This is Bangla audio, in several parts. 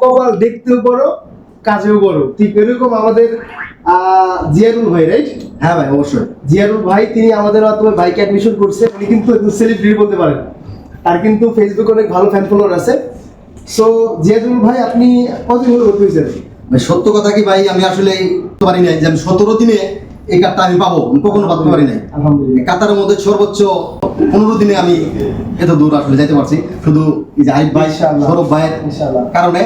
কপাল দেখতেও বড় কাজেও বড়। ঠিক এরকম আমাদের জিয়ারুল ভাই রাইট হ্যাঁ ভাই অবশ্যই। জিয়ারুল ভাই তিনি আমাদের মাধ্যমে ভাইকে অ্যাডমিশন করছে। উনি কিন্তু সেলিব্রিটি বলতে পারেন। তার কিন্তু ফেসবুকে অনেক ভালো ফ্যান ফলোয়ার আছে। সো জিয়ারুল ভাই আপনি কতদিন হলো ভর্তি হয়েছেন? ভাই সত্য কথা কি ভাই? আমি আসলে পারি নাই যে আমি সতেরো দিনে এই কার্ডটা আমি পাবো। কখনো ভাবতে পারি নাই। কাতারের মধ্যে সর্বোচ্চ পনেরো দিনে আমি এত দূর আসলে যাইতে পারছি। শুধু এই যে আরিফ ভাই। সৌরভ ভাইয়ের কারণে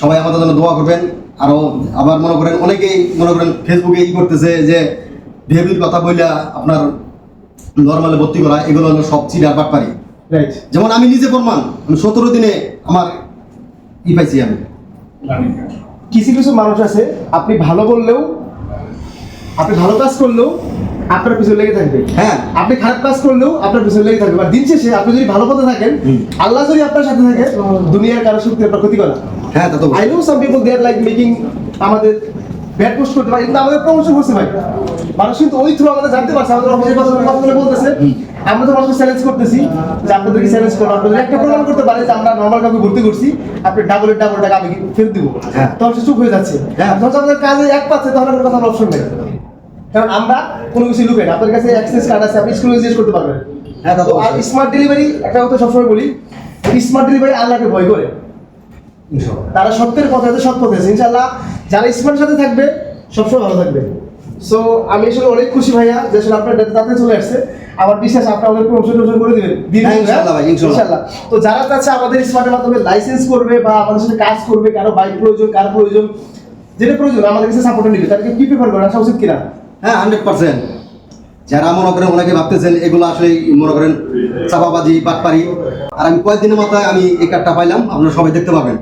সবাই আমাদের জন্য দোয়া করবেন। আরও আবার মনে করেন অনেকেই মনে করেন ফেসবুকে ই করতেছে যে বিহেভিয়ার কথা বইলা আপনার নর্মালে ভর্তি করা এগুলো হলো সব চিরার পারি যেমন আমি নিজে প্রমাণ আমি সতেরো দিনে আমার ই পাইছি আমি। কিছু কিছু মানুষ আছে আপনি ভালো বললেও আপনি ভালো কাজ করলেও আপনার পিছনে লেগে থাকবে। হ্যাঁ। আপনি খারাপ কাজ করলেও আপনার পিছনে লেগে থাকবে। আর দিন শেষে আপনি যদি ভালো পথে থাকেন আল্লাহ যদি আপনার সাথে থাকে দুনিয়ার কারও শক্তি আপনার ক্ষতি করে। হ্যাঁ তা তো I know some people they are like making আমাদের ব্যাড পোস্ট করতে পারে কিন্তু আমাদের প্রমোশন করছে ভাই। মানুষ কিন্তু ওই থ্রু আমাদের জানতে পারছে আমাদের অফিসের কথা কথা বলে বলতেছে। আমরা তো মানুষকে চ্যালেঞ্জ করতেছি যে আপনাদেরকে চ্যালেঞ্জ করো আপনাদের একটা প্রমাণ করতে পারে যে আমরা নর্মাল কাউকে ভর্তি করছি আপনি ডাবলের ডাবল টাকা আমি ফেরত দিব। হ্যাঁ। তখন সে চুপ হয়ে যাচ্ছে। হ্যাঁ। যখন আমাদের কাজে এক পাচ্ছে তখন আমাদের কথা অপশন নেই। কারণ আমরা কোনো কিছু লুকাই না। আপনার কাছে অ্যাক্সেস কার্ড আছে আপনি স্কুলে জিজ্ঞেস করতে পারবেন। হ্যাঁ, আর স্মার্ট ডেলিভারি একটা কথা সবসময় বলি স্মার্ট ডেলিভারি আল্লাহকে ভয় করে। তারা সত্যের পথে আছে সৎ পথে আছে। ইনশাআল্লাহ যারা স্মার্টের সাথে থাকবে সবসময় ভালো থাকবে। সো আমি আসলে অনেক খুশি ভাইয়া যে আসলে আপনার ডেটা তাতে চলে আসছে। আমার বিশ্বাস আপনি আমাদের প্রমোশন টমোশন করে দিবেন। দিন হ্যাঁ, ইনশাআল্লাহ ভাই, ইনশাআল্লাহ। তো যারা চাচ্ছে আমাদের স্মার্টের মাধ্যমে লাইসেন্স করবে বা আমাদের সাথে কাজ করবে কারও বাইক প্রয়োজন কার প্রয়োজন যেটা প্রয়োজন আমাদের কাছে সাপোর্ট নিবে। তাদেরকে কি প্রিফার করেন? আসা উচিত কিনা? হ্যাঁ হান্ড্রেড পার্সেন্ট যারা মনে করেন অনেকে ভাবতেছেন এগুলো আসলে মনে করেন চাপাবাজি বাটপারি। আর আমি কয়েকদিনের মাথায় আমি এই কার্ডটা পাইলাম আপনারা সবাই দেখতে পাবেন।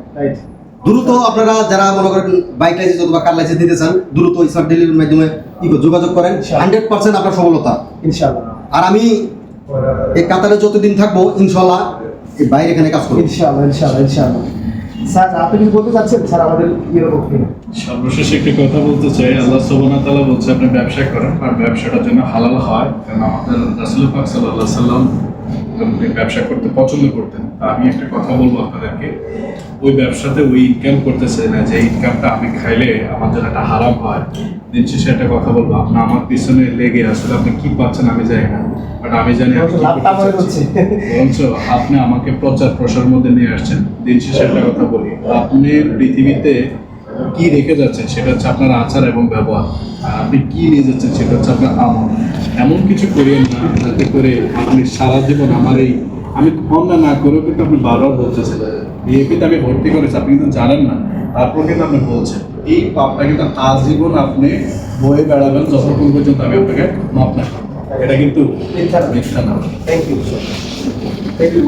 দ্রুত আপনারা যারা মনে করেন বাইক লাইসেন্স অথবা কার লাইসেন্স দিতে চান দ্রুত স্মার্ট ডেলিভারির মাধ্যমে যোগাযোগ করেন। হান্ড্রেড পার্সেন্ট আপনার সফলতা। ইনশাআল্লাহ। আর আমি এই কাতারে যতদিন থাকব ইনশাল্লাহ এই বাইরে এখানে কাজ করব। ইনশাআল্লাহ ইনশাআল্লাহ ইনশাআল্লাহ। স্যার আপনি কি বলতে চাচ্ছেন? স্যার আমাদের সর্বশেষে একটি কথা বলতে চাই। আল্লাহ সুবহানাহু তাআলা বলছে আপনি ব্যবসা করেন আর ব্যবসাটা যেন হালাল হয়। কারণ আমাদের রাসূল পাক সাল্লাল্লাহু আলাইহি সাল্লাম ব্যবসা করতে পছন্দ করতেন আমি একটা কথা বলব আপনাদেরকে। ওই ব্যবসাতে ওই ইনকাম করতেছে না যে ইনকামটা আমি খাইলে আমার জন্য একটা হারাম হয়। দিন শেষে একটা কথা বলব আপনি আমার পিছনে লেগে আসলে আপনি কি পাচ্ছেন আমি জানি না বাট আমি জানি। বরঞ্চ আপনি আমাকে প্রচার প্রসার মধ্যে নিয়ে আসছেন দিন শেষে একটা কথা বলি আপনি পৃথিবীতে কি রেখে যাচ্ছেন সেটা হচ্ছে আপনার আচার এবং ব্যবহার আপনি কি নিয়ে যাচ্ছেন সেটা হচ্ছে আপনার আমল। এমন কিছু করিয়েন না, যাতে করে আপনি সারা জীবন আমার এই আমি অন্যায় না করেও কিন্তু আপনি বারবার বলতেছেন। বিএপিতে আমি ভর্তি করেছি, আপনি কিন্তু জানেন না, তারপর কিন্তু আপনি বলছেন। এই পাপটা কিন্তু আজীবন আপনি বয়ে বেড়াবেন যতক্ষণ পর্যন্ত আমি আপনাকে মাপ না এটা কিন্তু। মিথ্যা না। Thank you thank you